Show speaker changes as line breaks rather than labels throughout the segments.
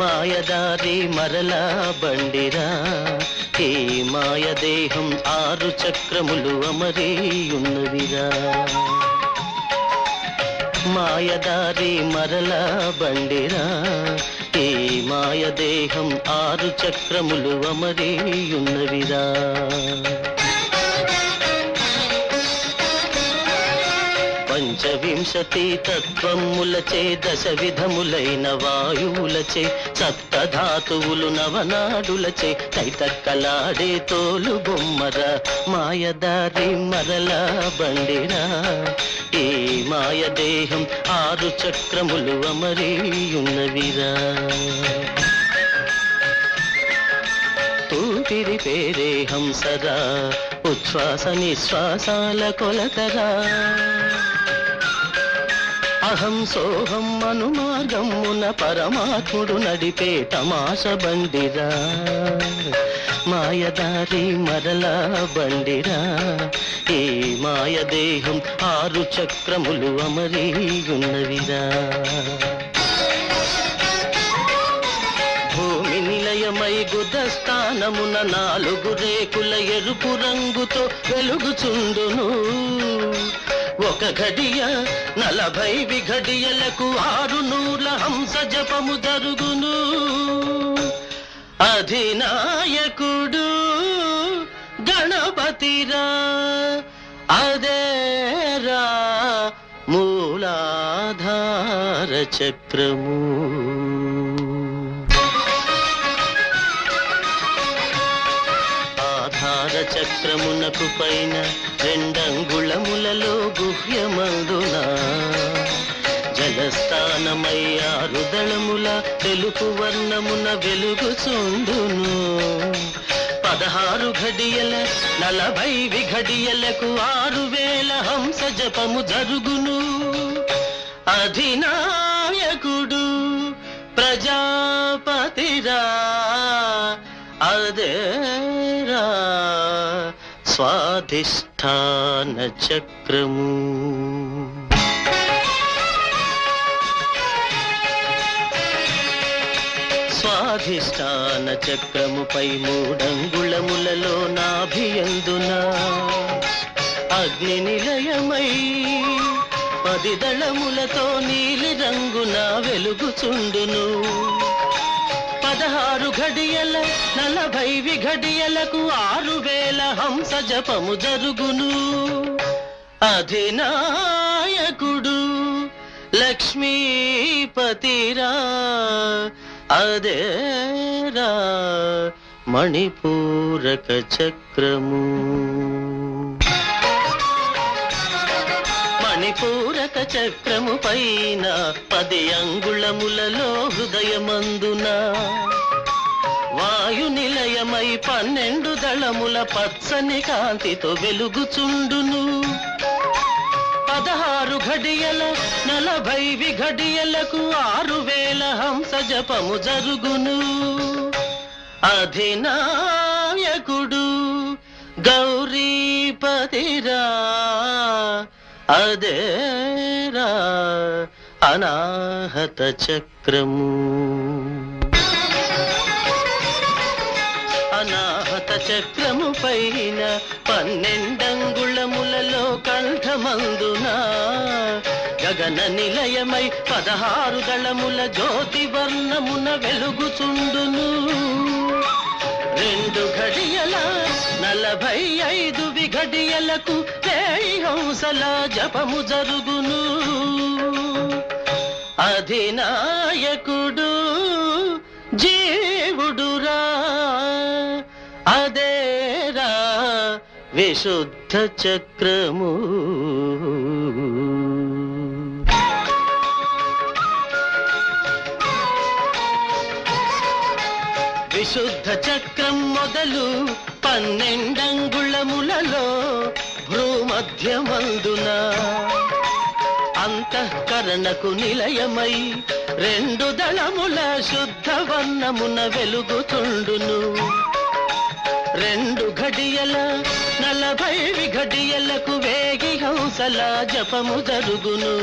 మాయదారి మరలా బండిరా. ఈ మాయదేహం ఆరు చక్రములు అమరీయున్నవిరా మాయదారి మరలా బండిరా. ఈ మాయదేహం ఆరు చక్రములు అమరీయున్నవిరా పంచవింశతి తత్వములచే దశ విధములైన వాయువులచే సప్తధాతువులు నవనాడులచే కైతక్కలాడే తోలు బొమ్మర మాయదారి మరలా బండిరా ఏ మాయదేహం ఆరు చక్రములు అమరీయున్నవిరా. తూపిరి పేరే హంసరా ఉచ్ఛ్వాస నిశ్వాసాల కొలతరా. అహం సోహం అను మార్గమున పరమాత్ముడు నడిపే తమాష బండిరా. మాయదారి మరలా బండిరా. ఈ మాయదేహం ఆరు చక్రములు అమరీయున్నవిరా. భూమి నిలయమై గుదస్థానమున నాలుగు రేకుల ఎరుపు రంగుతో వెలుగుచుండును ఒక ఘడియ నలభై విఘడియలకు ఆరు నూల హంస జపము జరుగును. అధినాయకుడు గణపతిరా అదేరా మూలాధార చక్రము. నేత్రమునకు పైన రెండంగుళములలో గుహ్యమందున. జలస్థానమై తెలుపు వర్ణమున వెలుగుచుండును. పదహారు ఘడియల నలభై విఘడియలకు ఆరు వేల హంస జపము జరుగును. అధినాయకుడు ప్రజాపతిరా. అదే స్వాధిష్టాన చక్రము. స్వాధిష్టాన చక్రముపై మూడంగుళములలో నాభియందున అగ్ని నిలయమై పది దళములతో నీలి రంగున వెలుగుచుండును. పదహారు ఘడియల నలభై విఘడియలకు ఆరు వేల హంస జపము జరుగును. అధినాయకుడు లక్ష్మీపతిరా అదేరా మణిపూరక చక్రము. మణిపూరక చక్రము పైన పది అంగుళములలో హృదయమందున. వాయు నిలయమై పన్నెండు దళముల పచ్చని కాంతితో వెలుగుచుండును. పదహారు ఘడియల నలభై విఘడియలకు ఆరు వేల హంస జపము జరుగును. అధినాయకుడు గౌరీపతిరా అదేరా అనాహత చక్రము. అనాహత చక్రము పైన పన్నెండంగుళములలో కంఠమందున? గగన నిలయమై పదహారు దళముల జ్యోతి వర్ణమున వెలుగుచుండును. రెండు ఘడియల నలభై ఐదు విఘడియలకు హంసల జపము జరుగును. అధినాయకుడు జీవుడురా. అదేరా విశుద్ధ చక్రము. విశుద్ధ చక్రం మొదలు పన్నెండంగుళములలో మధ్యమందున అంతఃకరణకు నిలయమై రెండు దళముల శుద్ధ వర్ణమున వెలుగుతుండును. రెండు ఘడియల నలభై విఘడియలకు వేగి హంసల జపము జరుగును.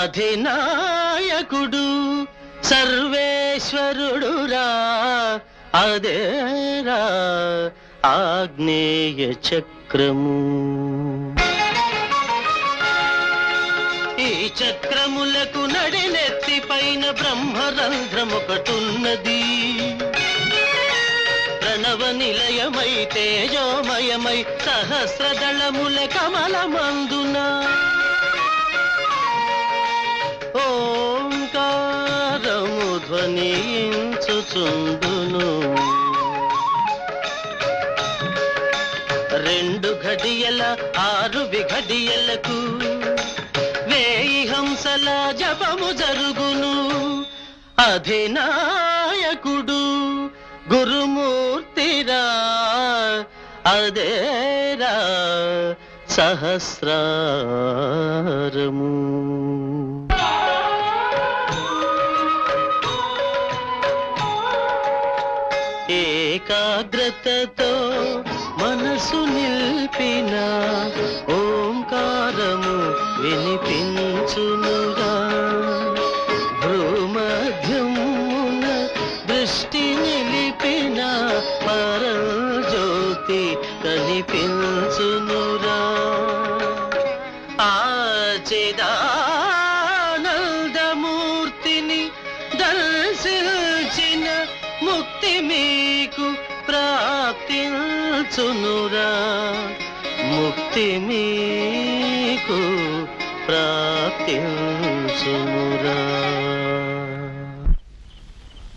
అధినాయకుడు సర్వేశ్వరుడురా అదేరా ఆగ్నేయ చక్రము. ఈ చక్రములకు నడినెత్తి పైన బ్రహ్మరంధ్రమొకటున్నది ప్రణవ నిలయమై తేజోమయమై సహస్రదళముల కమలమందున. ఓంకారము ధ్వనించుచుందును రెండు ఘడియల ఆరు విఘడియలకు వేయి హంసల జపము జరుగును. అధినాయకుడు గురుమూర్తిరా. అదేరా సహస్రము ఏకాగ్రతతో మనసు నిల్ నిల్పిన ఓంకారము వినిపించునుగా భ్రూమధ్యమున దృష్టి నిలిపిన పరజ్యోతి కనిపించునురా ప్రాప్తించునురా ముక్తి మీకు ప్రాప్తించునురా.